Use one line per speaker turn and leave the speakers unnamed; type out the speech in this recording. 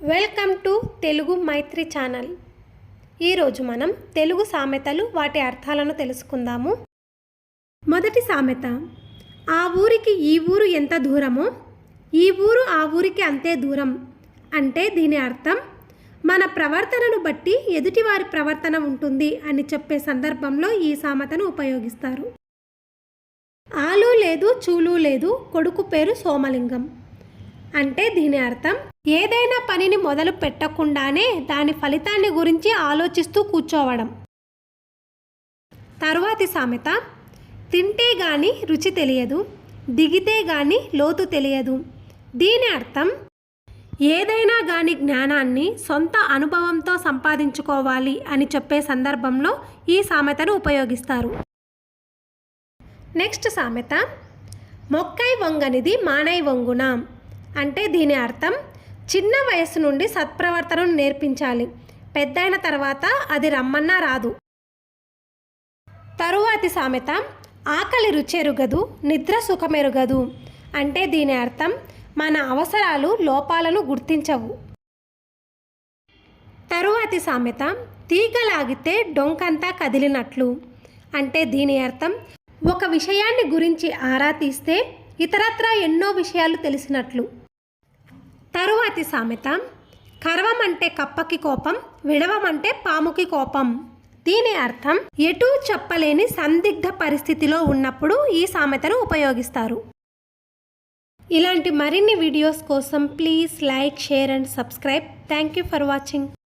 Welcome to Telugu Maitri channel. ఈరోజు మనం తెలుగు సామెతలు వాటి అర్థాలను తెలుసుకుందాము. మొదటి సామెత ఆ ఊరికి ఈ ఊరు ఎంత దూరమో? ఈ ఊరు ఆ ఊరికి అంతే దూరం అంటే దీని అర్థం మన ప్రవర్తనను బట్టి ఎదుటివారి ప్రవర్తన ఉంటుంది అని చెప్పే సందర్భంలో ఈ సామెతను ఉపయోగిస్తారు. ఆలు లేదు చూలు లేదు కొడుకు పేరు సోమలింగం. అంటే దీని అర్థం ఏదైనా పనిని మొదలు పెట్టకుండానే దాని ఫలితాన్ని గురించి ఆలోచిస్తూ కూర్చోవడం. తరువాతి సామెత తింటే గాని రుచి తెలియదు దిగితే గాని లోతు తెలియదు. దీని అర్థం ఏదైనా గాని జ్ఞానాన్ని సొంత అనుభవంతో సంపాదించుకోవాలి అని చెప్పే సందర్భంలో ఈ సామెతను ఉపయోగిస్తారు. నెక్స్ట్ సామెత మొక్కై వంగనిది మానై వంగున. అంటే దీని అర్థం చిన్న వయసు నుండి సత్ప్రవర్తనను నేర్పించాలి. పెద్దయిన తర్వాత అది రమ్మన్నా రాదు. తరువాతి సామెత ఆకలి రుచెరుగదు నిద్ర సుఖమెరుగదు అంటే దీని అర్థం మన అవసరాలు లోపాలను గుర్తించవు. తరువాతి సామెత తీగలాగితే డొంకంతా కదిలినట్లు అంటే దీని అర్థం ఒక విషయాన్ని గురించి ఆరా తీస్తే ఇతరత్రా ఎన్నో విషయాలు తెలిసినట్లు. తరువాతి సామెత కరవం అంటే కప్పకి కోపం విడవమంటే పాముకి కోపం. దీని అర్థం ఎటూ చెప్పలేని సందిగ్ధ పరిస్థితిలో ఉన్నప్పుడు ఈ సామెతను ఉపయోగిస్తారు. ఇలాంటి మరిన్ని వీడియోస్ కోసం please like share and subscribe. Thank you for watching.